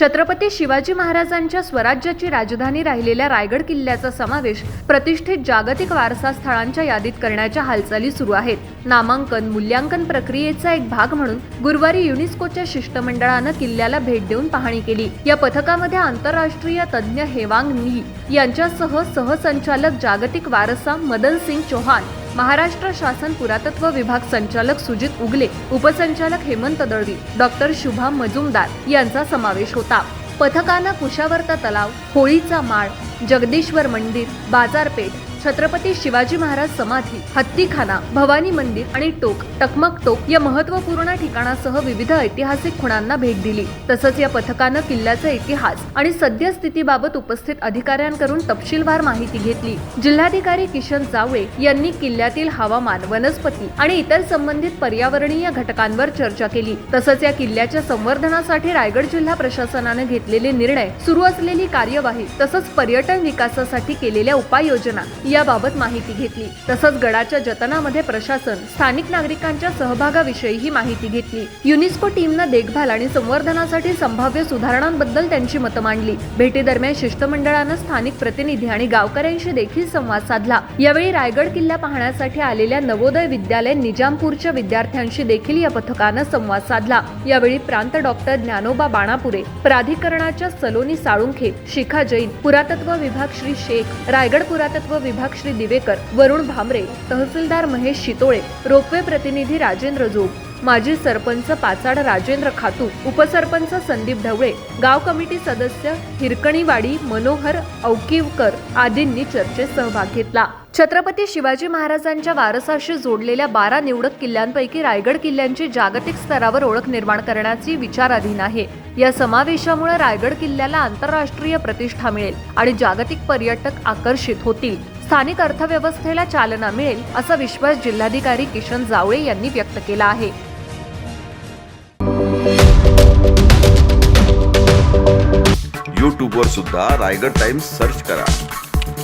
छत्रपती शिवाजी महाराजांच्या स्वराज्याची राजधानी राहिलेल्या रायगड किल्ल्याचा समावेश प्रतिष्ठित जागतिक वारसा स्थळांच्या यादीत करण्याच्या हालचाली सुरू आहेत. नामांकन मूल्यांकन प्रक्रियेचा एक भाग म्हणून गुरुवारी युनेस्कोच्या शिष्टमंडळानं किल्ल्याला भेट देऊन पाहणी केली. या पथकामध्ये आंतरराष्ट्रीय तज्ज्ञ हेवांग नी यांच्यासह सहसंचालक जागतिक वारसा मदन सिंग चौहान महाराष्ट्र शासन पुरातत्व विभाग संचालक सुजित उगले उपसंचालक हेमंत दळवी डॉक्टर शुभा मजुमदार यांचा समावेश होता. पथकानं कुशावर्ता तलाव होळीचा माळ जगदीश्वर मंदिर बाजारपेठ छत्रपती शिवाजी महाराज समाधी हत्तीखाना भवानी मंदिर आणि टोक टकमक टोक या महत्त्वपूर्ण ठिकाणासह विविध ऐतिहासिक खुणांना भेट दिली. तसंच या पथकानं किल्ल्याचा इतिहास आणि सद्यस्थितीबाबत उपस्थित अधिकाऱ्यांकडून तपशीलवार माहिती घेतली. जिल्हाधिकारी किशन जावळे यांनी किल्ल्यातील हवामान वनस्पती आणि इतर संबंधित पर्यावरणीय घटकांवर चर्चा केली. तसंच या किल्ल्याच्या संवर्धनासाठी रायगड जिल्हा प्रशासनानं घेतलेले निर्णय सुरू असलेली कार्यवाही तसंच पर्यटन विकासासाठी केलेल्या उपाययोजना याबाबत माहिती घेतली. तसंच गडाच्या जतनामध्ये प्रशासन स्थानिक नागरिकांच्या सहभागाविषयीही माहिती घेतली. युनिस्को टीमनं देखभाल आणि संवर्धनासाठी संभाव्य सुधारणांबद्दल त्यांची मतं मांडली. भेटीदरम्यान शिष्टमंडळानं स्थानिक प्रतिनिधी आणि गावकऱ्यांशी देखील संवाद साधला. यावेळी रायगड किल्ला पाहण्यासाठी आलेल्या नवोदय विद्यालय निजामपूरच्या विद्यार्थ्यांशी देखील या पथकानं संवाद साधला. यावेळी प्रांत डॉक्टर ज्ञानोबा बाणापुरे प्राधिकरणाच्या सलोनी साळुंखे शिखा जैन पुरातत्व विभाग श्री शेख रायगड पुरातत्व विभाग श्री दिवेकर वरुण भामरे तहसीलदार महेश शितोळे रोपवे प्रतिनिधी राजेंद्र जोग माजी सरपंच पाचाड राजेंद्र खातू उपसरपंच संदीप ढवळे गाव कमिटी सदस्य हिरकणीवाडी मनोहर औकिवकर आदींनी चर्चेत सहभाग घेतला. छत्रपती शिवाजी महाराजांच्या वारसाशी जोडलेल्या बारा निवडक किल्ल्यांपैकी रायगड किल्ल्यांची जागतिक स्तरावर ओळख निर्माण करण्याची विचाराधीन आहे. या समावेशामुळे रायगड किल्ल्याला आंतरराष्ट्रीय प्रतिष्ठा मिळेल आणि जागतिक पर्यटक आकर्षित होतील. स्थानिक अर्थव्यवस्थेला चालना मिळेल असा विश्वास जिल्हाधिकारी किशन जावळे यांनी व्यक्त केला आहे. यूट्यूबवर सुद्धा रायगड टाइम्स सर्च करा.